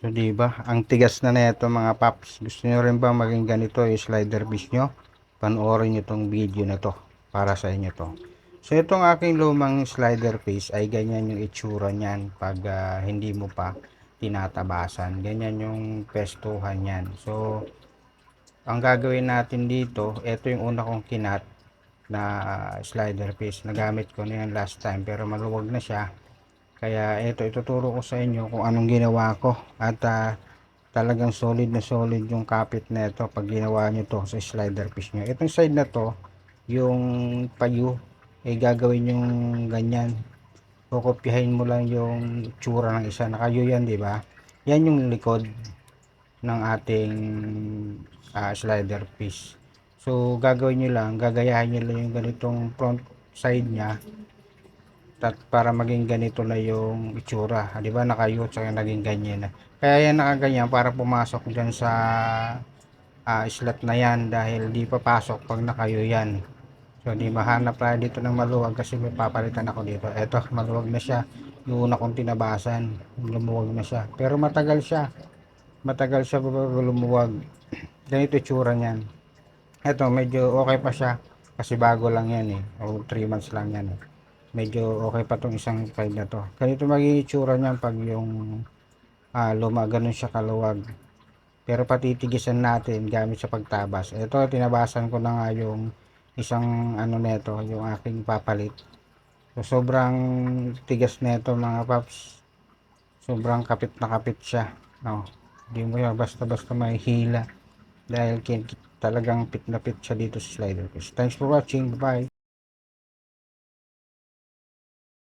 So, di ba? Ang tigas na nito mga paps. Gusto nyo rin ba maging ganito yung slider fish nyo? Panoorin nyo tong video na to. Para sa inyo to. So, itong aking lumang slider fish ay ganyan yung itsura niyan pag ah, hindi mo pa tinatabasan. Ganyan yung pestuhan yan. So, ang gagawin natin dito, ito yung una kong kinat na ah, slider fish. Nagamit ko na yan last time pero maluwag na siya. Kaya ito ituturo ko sa inyo kung anong ginawa ko at ah, talagang solid na solid yung kapit na ito pag ginawa nyo to sa slider fish nyo. Itong side na to, yung payo, eh gagawin yung ganyan. Kukopyahin mo lang yung tsura ng isa. Nakayo yan, di ba? Yan yung likod ng ating ah, slider fish. So, gagawin nyo lang, gagayahin nyo lang yung ganitong front side niya para maging ganito na yung itsura. Ah, Di ba nakayo at naging ganyan na. Kaya yan nakaganyan para pumasok dyan sa ah, slot na yan dahil di papasok pag nakayo yan. So di mahanap tayo dito ng maluwag kasi may papalitan ako dito. Eto maluwag na siya. Yung una kong tinabasan, lumuwag na siya. Pero matagal siya. Matagal siya bago lumuwag. Ganito itsura niyan. Eto medyo okay pa siya kasi bago lang yan eh. O 3 months lang yan eh medyo okay pa tong isang side na to. Ganito magiging itsura niyan pag yung ah, luma, ganun siya kaluwag. Pero patitigisan natin gamit sa pagtabas. Ito, tinabasan ko na nga yung isang ano neto, yung aking papalit. So, sobrang tigas neto mga paps. Sobrang kapit na kapit siya. No, hindi mo yan basta-basta may hila. Dahil talagang pit na pit siya dito sa slider. Thanks for watching. Bye.